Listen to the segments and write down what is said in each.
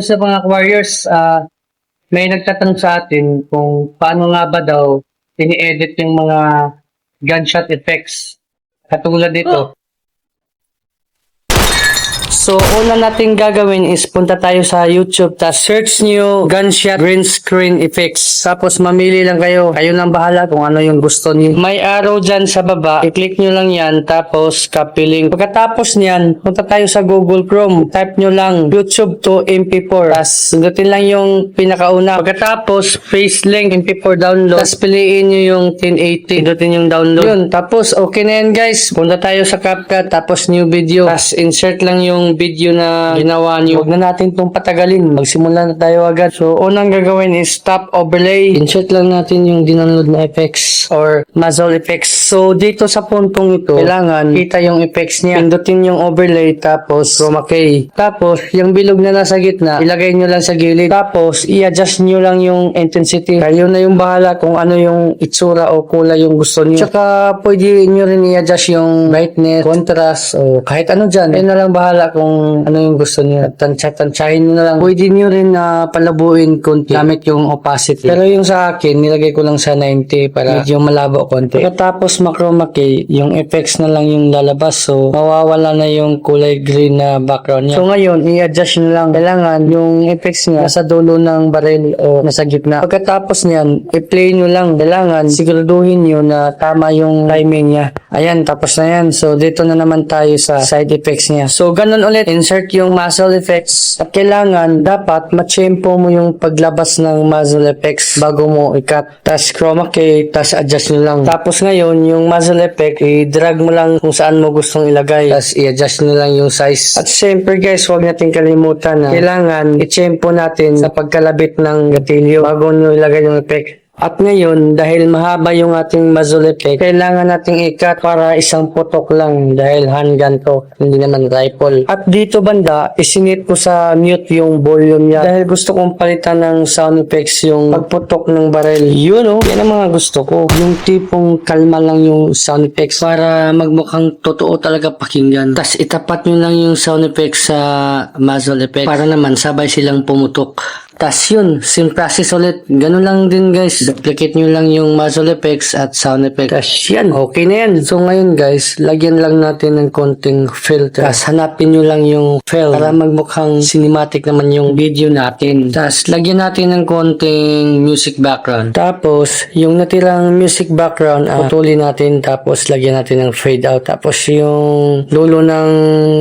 Sa mga warriors, ah, may nagtatanong sa atin kung paano nga ba daw ini-edit yung mga gunshot effects. Katulad nito. So, una natin gagawin is punta tayo sa YouTube, tapos search nyo gunshot green screen effects. Tapos mamili lang kayo. Kayo nang bahala kung ano yung gusto niyo. May arrow dyan sa baba. I-click nyo lang yan, tapos copy link. Pagkatapos niyan, punta tayo sa Google Chrome. Type nyo lang YouTube to MP4. Tapos sundutin lang yung pinakauna. Pagkatapos, face link MP4 download. Tapos piliin nyo yung 1080. Sundutin yung download. Yun. Tapos, okay na yan guys. Punta tayo sa CapCut, tapos new video. Tapos insert lang yung video na ginawa nyo. Huwag na natin itong patagalin. Magsimula na tayo agad. So, unang gagawin is stop overlay. Insert lang natin yung dinonload na effects or muzzle effects. So, dito sa puntong ito, kailangan kita yung effects niya. Pindutin yung overlay, tapos chroma key. Tapos, yung bilog na nasa gitna, ilagay nyo lang sa gilid. Tapos, i-adjust nyo lang yung intensity. Kayo na yung bahala kung ano yung itsura o kulay yung gusto nyo. Tsaka, pwede nyo rin i-adjust yung brightness, contrast, o kahit ano dyan. Kayo na lang bahala kung ano yung gusto nyo. Tansya-tansyahin nyo na lang. Pwede nyo rin na palabuin konti gamit yung opacity. Pero yung sa akin, nilagay ko lang sa 90 para medyo malabo konti. Pagkatapos machroma key, yung effects na lang yung lalabas. So, mawawala na yung kulay green na background niya. So, ngayon, i-adjust nyo lang. Kailangan yung effects niya nasa dulo ng barrel o nasa gitna. Pagkatapos niyan, i-play nyo lang. Kailangan siguraduhin nyo na tama yung timing niya. Ayan, tapos na yan. So, dito na naman tayo sa side effects niya. So, ganun ulit. Insert yung muzzle effects. At kailangan, dapat, machempo mo yung paglabas ng muzzle effects bago mo i-cut. Tapos, chroma key, tapos adjust nyo lang. Tapos ngayon, yung muzzle effect, i-drag mo lang kung saan mo gustong ilagay. Tapos, i-adjust nyo lang yung size. At syempre guys, huwag natin kalimutan na kailangan i-tempo natin sa pagkalabit ng gatilyo bago nyo ilagay yung effect. At ngayon, dahil mahaba yung ating muzzle effect, kailangan nating ikat para isang putok lang dahil handgun to, hindi naman rifle. At dito banda, isinit ko sa mute yung volume niya dahil gusto kong palitan ng sound effects yung pagputok ng barrel. Yun oh, yan ang mga gusto ko. Yung tipong kalma lang yung sound effects para magmukhang totoo talaga pakinggan. Tapos itapat nyo lang yung sound effects sa muzzle effect para naman sabay silang pumutok. Tas yun, same process ulit. Ganun lang din guys. Duplicate nyo lang yung muzzle effects at sound effects. Tas yan, okay na yan. So ngayon guys, lagyan lang natin ng konting filter. Tas hanapin nyo lang yung fill para magmukhang cinematic naman yung video natin. Tas lagyan natin ng konting music background. Tapos, yung natirang music background, ah, putulin natin. Tapos lagyan natin ng fade out. Tapos yung dulo ng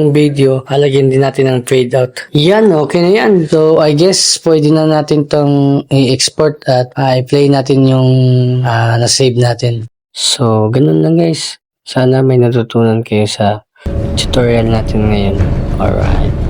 video, halagyan din natin ng fade out. Yan, okay na yan. So I guess pwede na natin tong i-export at ah, i-play natin yung ah, na-save natin. So, ganun lang guys. Sana may natutunan kayo sa tutorial natin ngayon. Alright.